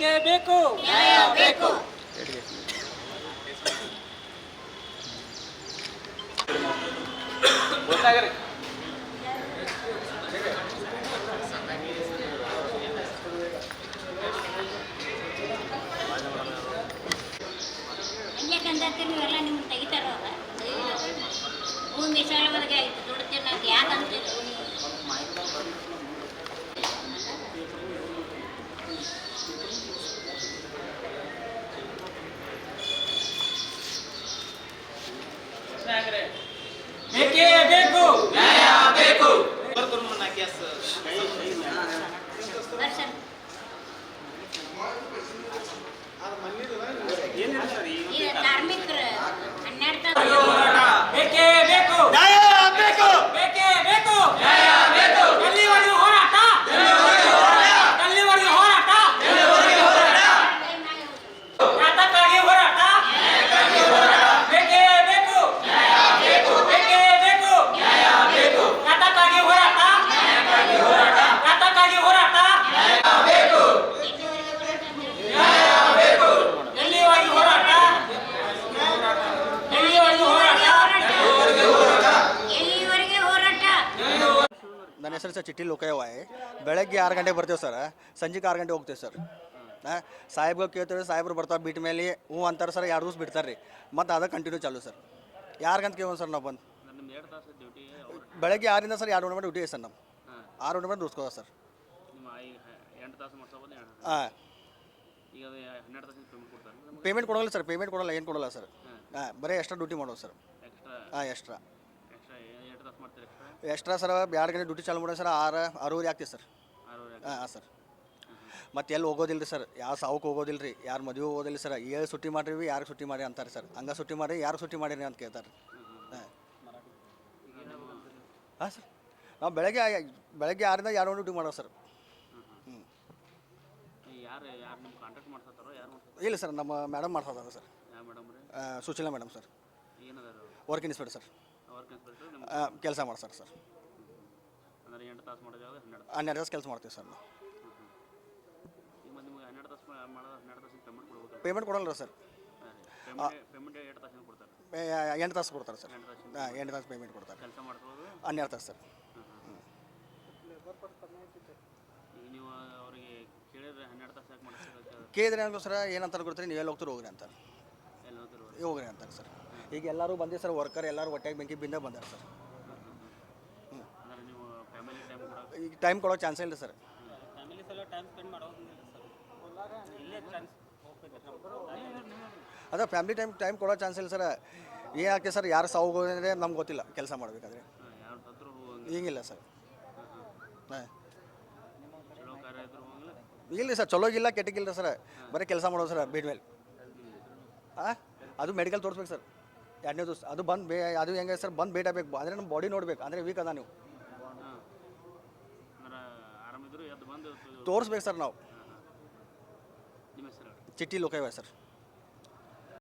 ಬೇಕೇ ಬೇಕು ಬೇಕು ಹಂಗ್ಯಾಕಂದ್ರೆ ಬೇಕೇ ಬೇಕು. ಬರ್ಸನ್ ಈಗ ನನ್ನ ಹೆಸರು ಸರ್ ಚಿಟ್ಟಿ ಲೋಕಯವಾಯ್ ಬೆಳಗ್ಗೆ ಆರು ಗಂಟೆಗೆ ಬರ್ತೀವಿ ಸರ್. ಸಂಜೆಗೆ ಆರು ಗಂಟೆ ಹೋಗ್ತೀವಿ ಸರ್. ಹಾಂ, ಸಾಹೇಬ್ಗಳು ಕೇಳ್ತೀವಿ ಸಾಹೇಬ್ರು ಬರ್ತಾರೆ ಬಿಟ್ಟ ಮೇಲೆ. ಹ್ಞೂ ಅಂತಾರೆ ಸರ್, ಎರಡು ದಿವ್ಸ ಬಿಡ್ತಾರೆ ರೀ. ಮತ್ತು ಅದ ಕಂಟಿನ್ಯೂ ಚಾಲು ಸರ್. ಯಾರಿಗಂತ ಕೇಳೋಣ ಸರ್ ನಾವು ಬಂದು? ಬೆಳಗ್ಗೆ ಆರಿಂದ ಸರ್ ಎರಡು ಗಂಟೆ ಡ್ಯೂಟಿ ಸರ್ ನಮ್ಮ ಆರು ಗಂಟೆ ಮೇಲೆ ದುಡ್ಸ್ಕೋದ ಸರ್. ಹಾಂ. ಪೇಮೆಂಟ್ ಕೊಡೋಲ್ಲ ಸರ್ ಪೇಮೆಂಟ್ ಕೊಡೋಲ್ಲ, ಏನು ಕೊಡೋಲ್ಲ ಸರ್. ಹಾಂ, ಬರೀ ಎಕ್ಸ್ಟ್ರಾ ಡ್ಯೂಟಿ ಮಾಡೋದು ಸರ್. ಹಾಂ ಎಕ್ಸ್ಟ್ರಾ ಎಕ್ಸ್ಟ್ರಾ ಸರ್ ಎರಡು ಗಂಟೆ ಡ್ಯೂಟಿ ಚಾಲು ಮಾಡೋದು ಸರ್ ಆರು ಆರೂವರೆ ಆಗ್ತೀವಿ ಸರ್. ಹಾಂ ಹಾಂ ಸರ್. ಮತ್ತೆ ಎಲ್ಲಿ ಹೋಗೋದಿಲ್ಲ ರೀ ಸರ್? ಯಾವ ಸಾವುಕ್ಕೆ ಹೋಗೋದಿಲ್ಲ ರೀ ಯಾರು ಮದುವೆ ಹೋಗೋದಿಲ್ಲ ಸರ್? ಏಳು ಸುಟ್ಟಿ ಮಾಡಿರಿ ಯಾರು ಸುಟ್ಟಿ ಮಾಡಿ ಅಂತಾರೆ ಸರ್. ಹಂಗೆ ಸುಟ್ಟಿ ಮಾಡಿ ಯಾರು ಸುಟ್ಟಿ ಮಾಡಿರಿ ಅಂತ ಕೇಳ್ತಾರೆ. ಹಾಂ. ಹಾಂ ಸರ್. ನಾವು ಬೆಳಗ್ಗೆ ಬೆಳಗ್ಗೆ ಆರಿಂದ ಎರಡು ಡ್ಯೂಟಿ ಮಾಡೋ ಸರ್. ಹ್ಞೂ ಇಲ್ಲ ಸರ್ ನಮ್ಮ madam ಮಾಡ್ಸೋದಾರ sir. Sushila madam sir. Work inspector sir. ಕೆಲಸ ಮಾಡ್ತಾರೆ ಸರ್ ಅಂದ್ರೆ ಎಂಟು ತಾಸು ಹನ್ನೆರಡು ಹನ್ನೆರಡು ದಿವಸ ಕೆಲಸ ಮಾಡ್ತೀವಿ ಸರ್ ನಾವು. ಈಗ ಮತ್ತೆ ನಿಮ್ಗೆ ಹನ್ನೆರಡು ತಾಸು ಮಾಡೋದು ಹನ್ನೆರಡು ತಾಸಿನ ಪೇಮೆಂಟ್ ಕೊಡ್ಬೇಕು? ಪೇಮೆಂಟ್ ಕೊಡಲ್ಲ ಸರ್. ಪೇಮೆಂಟ್ ತಾಸಿನ ಕೊಡ್ತಾರೆ. ಏ, ಎಂಟು ತಾಸು ಕೊಡ್ತಾರೆ ಸರ್. ಎಂಟು ಹಾಂ ಎಂಟು ತಾಸು ಪೇಮೆಂಟ್ ಕೊಡ್ತಾರೆ. ಕೆಲಸ ಹನ್ನೆರಡು ತಾಸು ಸರ್. ಈಗ ನೀವು ಅವರಿಗೆ ಕೇಳಿದ್ರೆ ಹನ್ನೆರಡು ತಾಸು ಯಾಕೆ ಕೇಳಿದ್ರೆ? ಸರ್ ಏನಂತಾರೆ ಕೊಡ್ತೀರಿ ನೀವೆಲ್ಲ ಹೋಗ್ತಾರೆ ಹೋಗ್ರಿ ಅಂತಾರೆ. ಎಲ್ಲಿ ಹೋಗ್ರಿ ಅಂತಾರೆ ಸರ್. ಈಗ ಎಲ್ಲರೂ ಬಂದಿದೆ ಸರ್ ವರ್ಕರ್ ಎಲ್ಲರೂ ಒಟ್ಟಾಗಿ ಬೆಂಕಿ ಬಿಂದ ಬಂದಾರೆ ಸರ್. ಈಗ ಟೈಮ್ ಕೊಡೋ ಚಾನ್ಸ್ ಇಲ್ಲ ಸರ್. ಅದೇ ಫ್ಯಾಮಿಲಿ ಟೈಮ್ ಟೈಮ್ ಕೊಡೋ ಚಾನ್ಸ್ ಇಲ್ಲ ಸರ್. ಏನಾಗ್ತದೆ ಸರ್, ಯಾರು ಸಾವು ಅಂದರೆ ನಮ್ಗೆ ಗೊತ್ತಿಲ್ಲ ಕೆಲಸ ಮಾಡಬೇಕಾದ್ರೆ. ಈಗಿಲ್ಲ ಸರ್. ಹಾಂ. ಇಲ್ಲ ಸರ್ ಚಲೋಗಿಲ್ಲ ಕೆಟ್ಟಗಿಲ್ಲ ಸರ್. ಬರೀ ಕೆಲಸ ಮಾಡೋದು ಸರ್ ಬೇಡ ಮೇಲೆ. ಹಾಂ? ಅದು ಮೆಡಿಕಲ್ ತೋರಿಸ್ಬೇಕು ಸರ್. ಎರಡನೇ ದಿವಸ ಅದು ಬಂದು ಬೇ ಅದು ಹೆಂಗೆ ಸರ್ ಬಂದು ಭೇಟಿ ಆಗಬೇಕು. ಅಂದರೆ ನಮ್ಮ ಬಾಡಿ ನೋಡ್ಬೇಕು. ಅಂದರೆ ವೀಕ್ ಅದ ನೀವು. ತೋರಿಸ್ಬೇಕು ಸರ್ ನಾವು. ಚಿಟ್ಟಿ ಲೋಕೇವ ಸರ್.